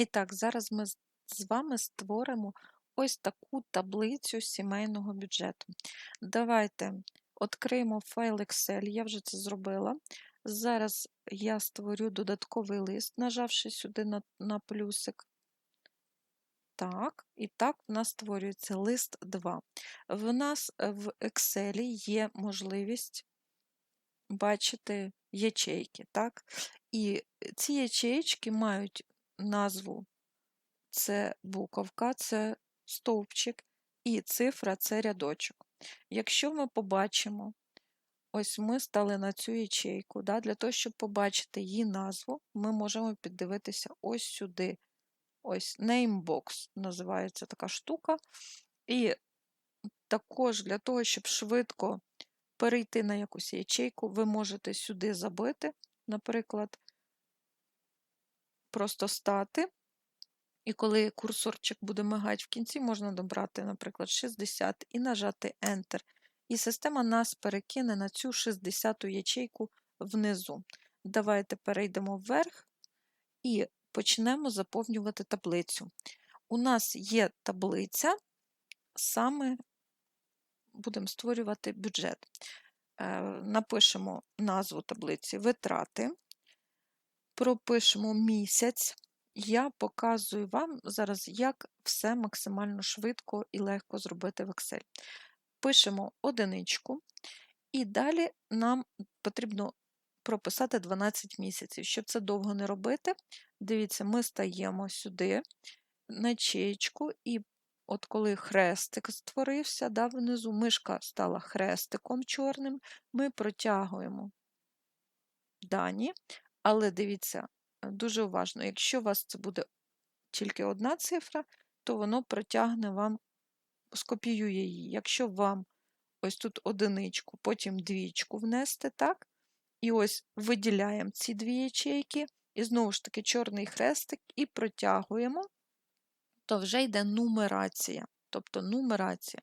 І так, зараз ми з вами створимо ось таку таблицю сімейного бюджету. Давайте відкриємо файл Excel, я вже це зробила. Зараз я створю додатковий лист, нажавши сюди на, на плюсик. Так, і так в нас створюється лист 2. В нас в Excel є можливість бачити ячейки, так? І ці ячейки мають назву це буковка, це стовпчик, і цифра це рядочок. Якщо ми побачимо, ось ми стали на цю ячейку, да, для того, щоб побачити її назву, ми можемо піддивитися ось сюди. Ось Namebox називається така штука. І також для того, щоб швидко перейти на якусь ячейку, ви можете сюди забити, наприклад, просто стати. І коли курсорчик буде мигати в кінці, можна добрати, наприклад, 60 і нажати Enter. І система нас перекине на цю 60-ту ячейку внизу. Давайте перейдемо вверх і почнемо заповнювати таблицю. У нас є таблиця, саме будемо створювати бюджет. Е, напишемо назву таблиці витрати, пропишемо місяць. Я показую вам зараз, як все максимально швидко і легко зробити в Excel. Пишемо одиничку, і далі нам потрібно прописати 12 місяців. Щоб це довго не робити, дивіться, ми стаємо сюди на ячеєчку, і от коли хрестик створився, да, внизу мишка стала хрестиком чорним, ми протягуємо дані, але дивіться, дуже уважно, якщо у вас це буде тільки одна цифра, то воно протягне вам, скопіює її. Якщо вам ось тут одиничку, потім двічку внести, так? І ось виділяємо ці дві ячейки, і знову ж таки чорний хрестик, і протягуємо, то вже йде нумерація. Тобто нумерація.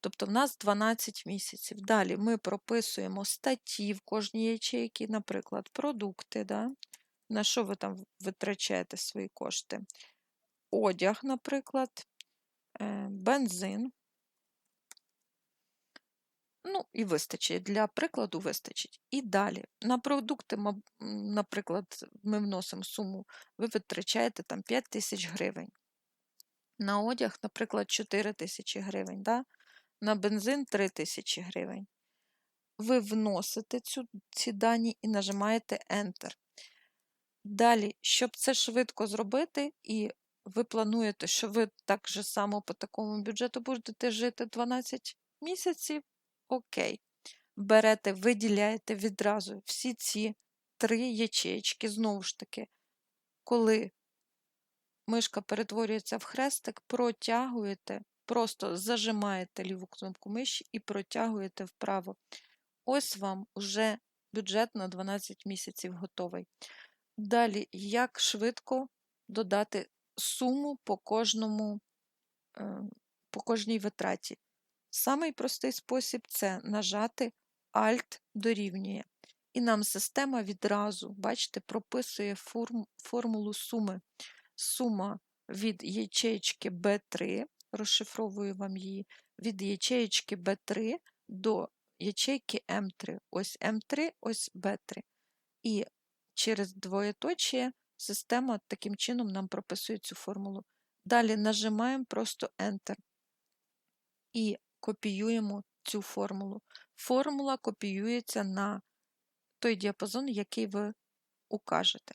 Тобто в нас 12 місяців. Далі ми прописуємо статті в кожній ячейці, наприклад, продукти. Да? На що ви там витрачаєте свої кошти? Одяг, наприклад, е, бензин. Ну, і вистачить. Для прикладу вистачить. І далі. На продукти, наприклад, ми вносимо суму, ви витрачаєте там 5 тисяч гривень. На одяг, наприклад, 4 тисячі гривень. Да? На бензин 3 тисячі гривень. Ви вносите цю, ці дані і нажимаєте Enter. Далі, щоб це швидко зробити, і ви плануєте, що ви так же само по такому бюджету будете жити 12 місяців, окей. Берете, виділяєте відразу всі ці три ячеечки, знову ж таки, коли мишка перетворюється в хрестик, протягуєте, просто зажимаєте ліву кнопку миші і протягуєте вправо. Ось вам уже бюджет на 12 місяців готовий. Далі, як швидко додати суму по кожному, е, по кожній витраті. Самий простий спосіб це нажати Alt дорівнює. І нам система відразу, бачите, прописує форм, формулу суми. Сума від ячеєчки B3, розшифровую вам її, від ячеєчки B3 до ячейки М3. Ось М3, ось B3. І через двоєточие система таким чином нам прописує цю формулу. Далі нажимаємо просто Enter і копіюємо цю формулу. Формула копіюється на той діапазон, який ви укажете.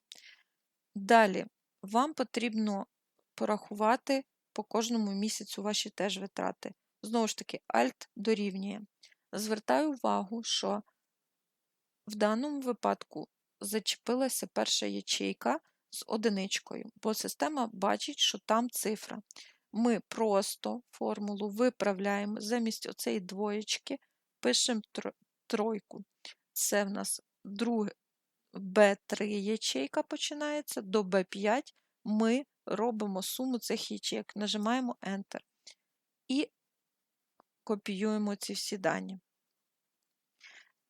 Далі вам потрібно порахувати по кожному місяцю ваші теж витрати. Знову ж таки, Alt дорівнює. Звертаю увагу, що в даному випадку зачепилася перша ячейка з одиничкою, бо система бачить, що там цифра. Ми просто формулу виправляємо замість оцеї двоєчки, пишемо тройку. Це в нас друге B3 ячейка починається, до B5 ми робимо суму цих ячейок, нажимаємо Enter і копіюємо ці всі дані.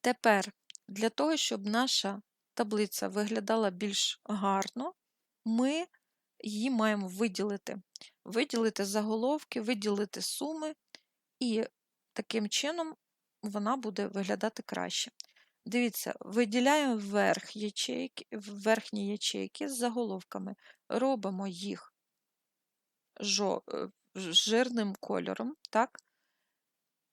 Тепер для того, щоб наша таблиця виглядала більш гарно, ми її маємо виділити. Виділити заголовки, виділити суми, і таким чином вона буде виглядати краще. Дивіться, виділяємо верх ячейки, верхні ячейки з заголовками, робимо їх е, жирним кольором. так?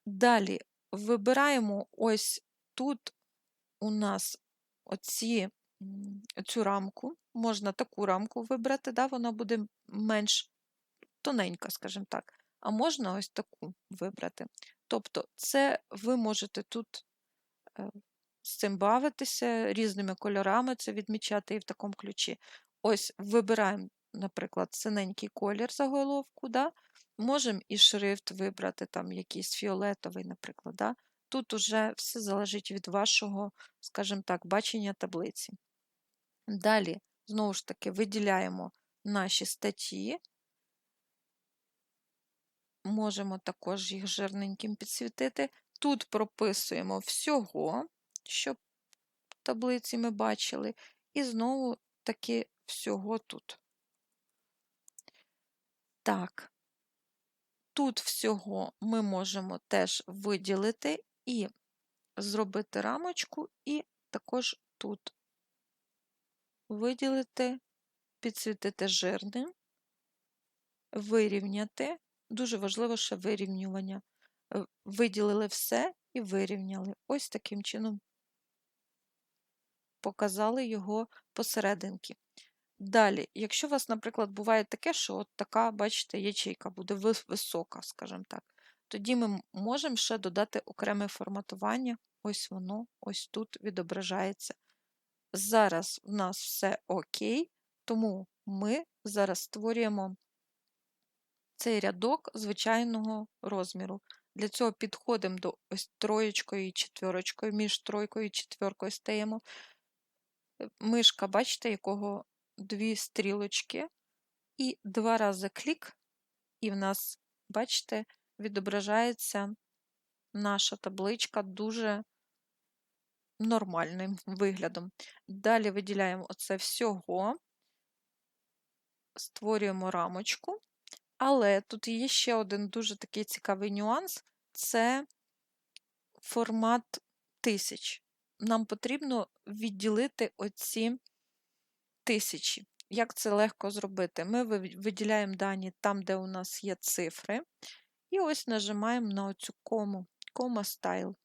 Далі вибираємо ось тут у нас оці, цю рамку, можна таку рамку вибрати, да? вона буде менш тоненька, скажімо так, а можна ось таку вибрати. Тобто, це ви можете тут е, з цим бавитися, різними кольорами це відмічати і в такому ключі. Ось вибираємо, наприклад, синенький колір заголовку, да? можемо і шрифт вибрати, там якийсь фіолетовий, наприклад. Да? Тут уже все залежить від вашого, скажімо так, бачення таблиці. Далі, знову ж таки, виділяємо наші статті, можемо також їх жирненьким підсвітити. Тут прописуємо всього, щоб в таблиці ми бачили, і знову таки всього тут. Так, тут всього ми можемо теж виділити і зробити рамочку, і також тут виділити, підсвітити жирним, вирівняти. Дуже важливо ще вирівнювання. Е, виділили все і вирівняли. Ось таким чином показали його посерединки. Далі, якщо у вас, наприклад, буває таке, що от така, бачите, ячейка буде висока, скажімо так, тоді ми можемо ще додати окреме форматування. Ось воно, ось тут відображається. Зараз в нас все окей, тому ми зараз створюємо цей рядок звичайного розміру. Для цього підходимо до ось троєчкою і четверочкою, між тройкою і четверкою стаємо. Е, мишка, бачите, якого дві стрілочки, і два рази клік, і в нас, бачите, відображається наша табличка дуже нормальним виглядом. Далі виділяємо оце всього, створюємо рамочку. Але тут є ще один дуже такий цікавий нюанс це формат тисяч. Нам потрібно відділити оці тисячі. Як це легко зробити? Ми виділяємо дані там, де у нас є цифри, і ось нажимаємо на оцю кому, кома стайл.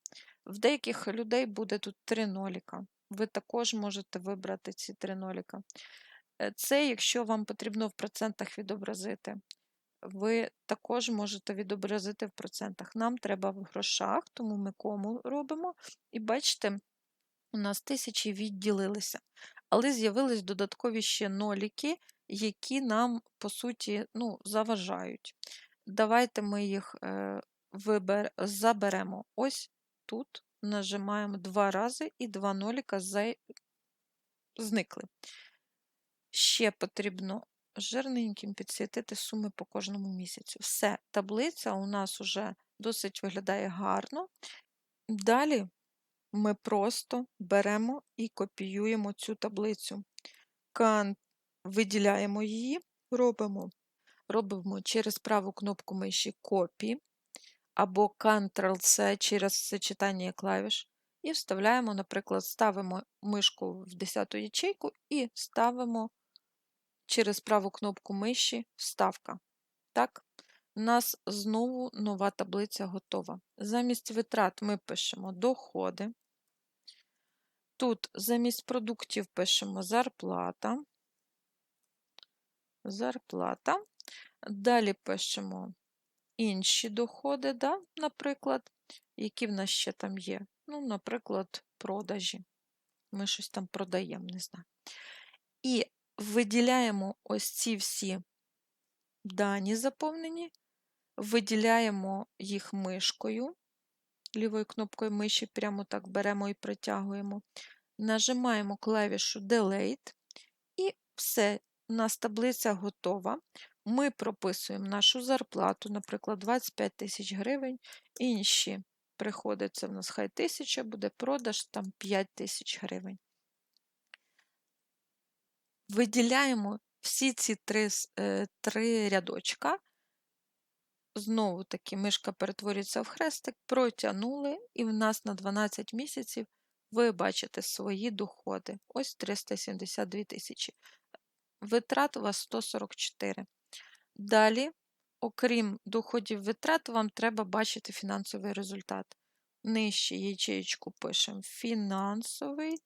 В деяких людей буде тут три ноліка. Ви також можете вибрати ці три ноліка. Е, це, якщо вам потрібно в процентах відобразити ви також можете відобразити в процентах. Нам треба в грошах, тому ми кому робимо. І бачите, у нас тисячі відділилися. Але з'явились додаткові ще ноліки, які нам, по суті, ну, заважають. Давайте ми їх е, вибер... заберемо ось тут, нажимаємо два рази, і два ноліка за... зникли. Ще потрібно жирненьким підсвітити суми по кожному місяцю. Все, таблиця у нас вже досить виглядає гарно. Далі ми просто беремо і копіюємо цю таблицю. Кан... Виділяємо її, робимо робимо через праву кнопку миші копі або Ctrl-C через сочетання клавіш. І вставляємо, наприклад, ставимо мишку в 10 ячейку і ставимо через праву кнопку миші Вставка. Так, у нас знову нова таблиця готова. Замість витрат ми пишемо доходи. Тут замість продуктів пишемо зарплата. Зарплата. Далі пишемо інші доходи, да, наприклад, які в нас ще там є. Ну, наприклад, продажі. Ми щось там продаємо, не знаю. І виділяємо ось ці всі дані заповнені, виділяємо їх мишкою, лівою кнопкою миші, прямо так беремо і притягуємо, нажимаємо клавішу Delete, і все, у нас таблиця готова. Ми прописуємо нашу зарплату, наприклад, 25 тисяч гривень, інші приходиться в нас хай тисяча, буде продаж там 5 тисяч гривень виділяємо всі ці три, е, три рядочка, знову таки мишка перетворюється в хрестик, протягнули, і в нас на 12 місяців ви бачите свої доходи. Ось 372 тисячі. Витрат у вас 144. Далі, окрім доходів витрат, вам треба бачити фінансовий результат. Нижче ячеєчку пишемо фінансовий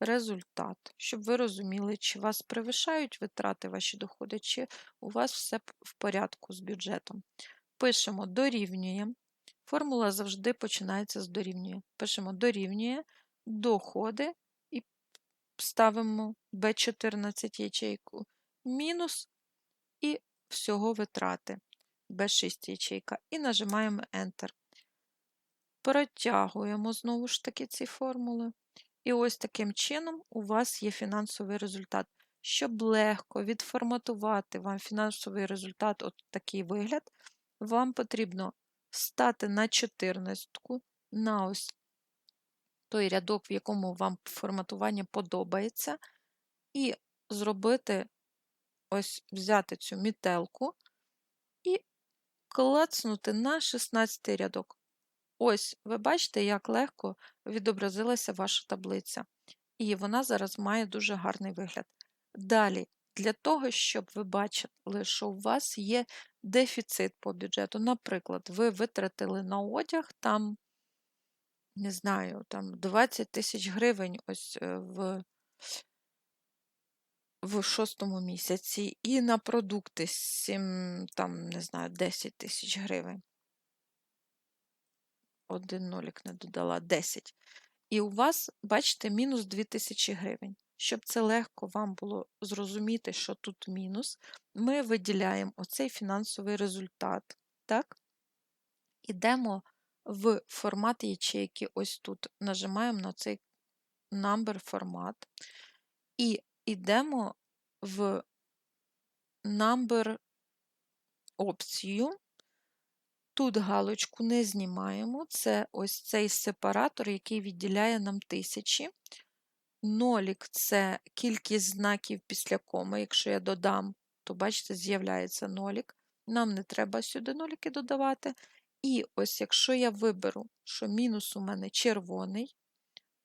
результат, щоб ви розуміли, чи вас перевищають витрати ваші доходи, чи у вас все в порядку з бюджетом. Пишемо дорівнює. Формула завжди починається з дорівнює. Пишемо дорівнює доходи і ставимо B14 ячейку мінус і всього витрати B6 ячейка і нажимаємо Enter. Протягуємо знову ж таки ці формули. І ось таким чином у вас є фінансовий результат. Щоб легко відформатувати вам фінансовий результат, от такий вигляд, вам потрібно стати на 14, на ось той рядок, в якому вам форматування подобається, і зробити ось взяти цю мітелку і клацнути на 16 рядок. Ось, ви бачите, як легко відобразилася ваша таблиця. І вона зараз має дуже гарний вигляд. Далі, для того, щоб ви бачили, що у вас є дефіцит по бюджету. Наприклад, ви витратили на одяг там, не знаю, там 20 тисяч гривень ось е, в, в шостому місяці, і на продукти 7, там, не знаю, 10 тисяч гривень. Один нолік не додала 10. І у вас, бачите, мінус 2000 гривень. Щоб це легко вам було зрозуміти, що тут мінус, ми виділяємо оцей фінансовий результат. Так? Ідемо в формат ячейки, ось тут. Нажимаємо на цей number формат. І йдемо в number опцію. Тут галочку не знімаємо. Це ось цей сепаратор, який відділяє нам тисячі. Нолік це кількість знаків після коми. Якщо я додам, то бачите, з'являється нолік. Нам не треба сюди ноліки додавати. І ось якщо я виберу, що мінус у мене червоний,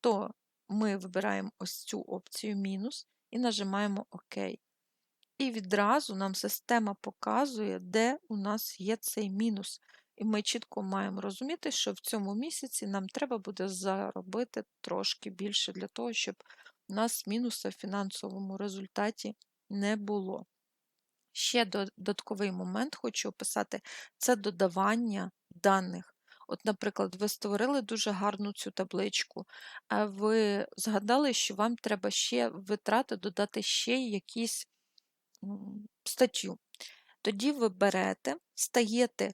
то ми вибираємо ось цю опцію мінус і нажимаємо ОК. І відразу нам система показує, де у нас є цей мінус. І ми чітко маємо розуміти, що в цьому місяці нам треба буде заробити трошки більше для того, щоб у нас мінуса в фінансовому результаті не було. Ще додатковий момент хочу описати це додавання даних. От, наприклад, ви створили дуже гарну цю табличку, а ви згадали, що вам треба ще витрати додати ще якісь статтю. Тоді ви берете, стаєте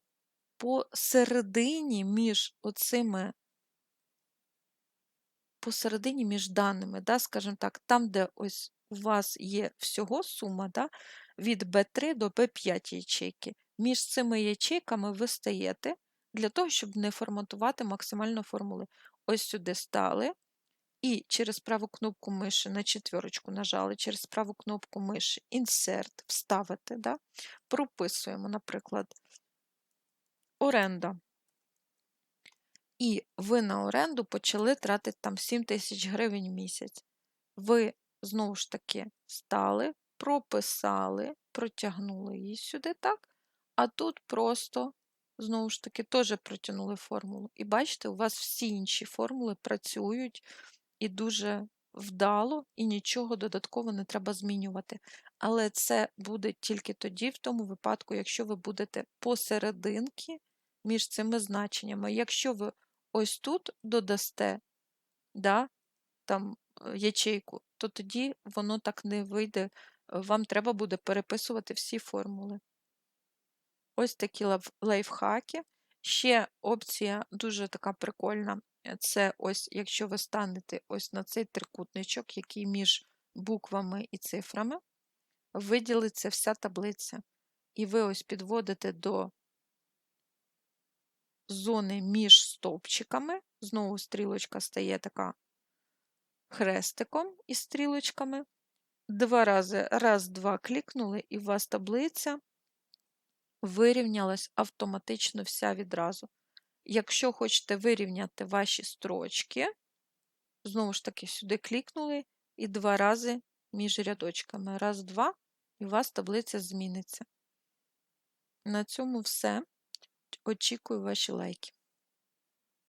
посередині між оцими посередині між даними, да, скажімо так, там, де ось у вас є всього сума, да, від B3 до B5 ячейки. Між цими ячейками ви стаєте для того, щоб не форматувати максимально формули. Ось сюди стали, і через праву кнопку миші на четверочку нажали, через праву кнопку миші Insert, вставити, да, прописуємо, наприклад, оренда. І ви на оренду почали тратити там 7 тисяч гривень в місяць. Ви, знову ж таки, стали, прописали, протягнули її сюди, так? А тут просто, знову ж таки, теж протягнули формулу. І бачите, у вас всі інші формули працюють і дуже вдало, і нічого додатково не треба змінювати. Але це буде тільки тоді, в тому випадку, якщо ви будете посерединки між цими значеннями. Якщо ви ось тут додасте да, там, е, ячейку, то тоді воно так не вийде. Вам треба буде переписувати всі формули. Ось такі лайфхаки. Ще опція дуже така прикольна. е, Це ось, якщо ви станете ось на цей трикутничок, який між буквами і цифрами, виділиться вся таблиця. І ви ось підводите до зони між стовпчиками. Знову стрілочка стає така хрестиком із стрілочками. Два рази, раз, два клікнули, і у вас таблиця вирівнялась автоматично вся відразу. Якщо хочете вирівняти ваші строчки, знову ж таки, сюди клікнули і два рази між рядочками. Раз, два, і у вас таблиця зміниться. На цьому все. Очікую ваші лайки.